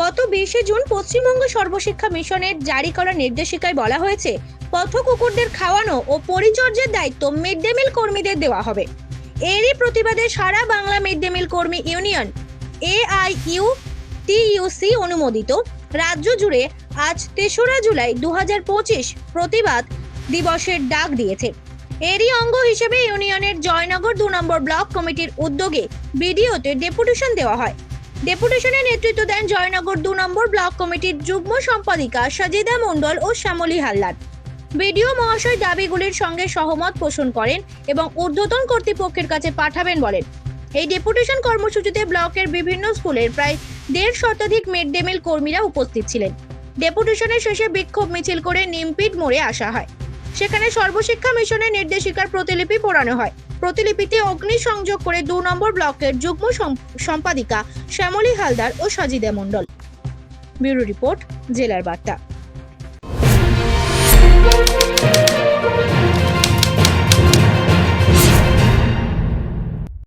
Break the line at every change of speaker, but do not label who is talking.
গত বিশে জুন পশ্চিমবঙ্গ সর্বশিক্ষা মিশনের জারি করা নির্দেশিকায় বলা হয়েছে পথ কুকুরদের খাওয়ানো ও পরিচর্যার দায়িত্ব মিড ডে মিল কর্মীদের দেওয়া হবে। এরই প্রতিবাদে সারা বাংলা মিড ডে মিল কর্মী ইউনিয়ন, এআইইউ, টিইউসি অনুমোদিত। রাজ্য জুড়ে আজ তেসরা জুলাই দু হাজার পঁচিশ প্রতিবাদ দিবসের ডাক দিয়েছে। এরই অঙ্গ হিসেবে ইউনিয়নের জয়নগর দু নম্বর ব্লক কমিটির উদ্যোগে বিডিওতে ডেপুটেশন দেওয়া হয়। ডেপুটেশনে নেতৃত্ব দেন জয়নগর দু নম্বর ব্লক কমিটির যুগ্ম সম্পাদিকা সাজিদা মণ্ডল ও শ্যামলী হালদার। বিডিও মহাশয় দাবিগুলির সঙ্গে সহমত পোষণ করেন এবং ঊর্ধ্বতন কর্তৃপক্ষের কাছে পাঠাবেন বলেন। এই ডেপুটেশন কর্মসূচিতে ব্লকের বিভিন্ন স্কুলের প্রায় দেড় শতাধিক মিড ডে মিল কর্মীরা উপস্থিত ছিলেন। ডেপুটেশনের শেষে বিক্ষোভ মিছিল করে নিমপিট মোড়ে আসা হয়। সেখানে সর্বশিক্ষা মিশনের নির্দেশিকার প্রতিলিপি পোড়ানো হয়। প্রতিলিপিতে অগ্নি সংযোগ করে দু নম্বর ব্লকের যুগ্ম সম্পাদিকা শ্যামলী হালদার ও সাজিদা মণ্ডল। ব্যুরো রিপোর্ট, জেলার বার্তা।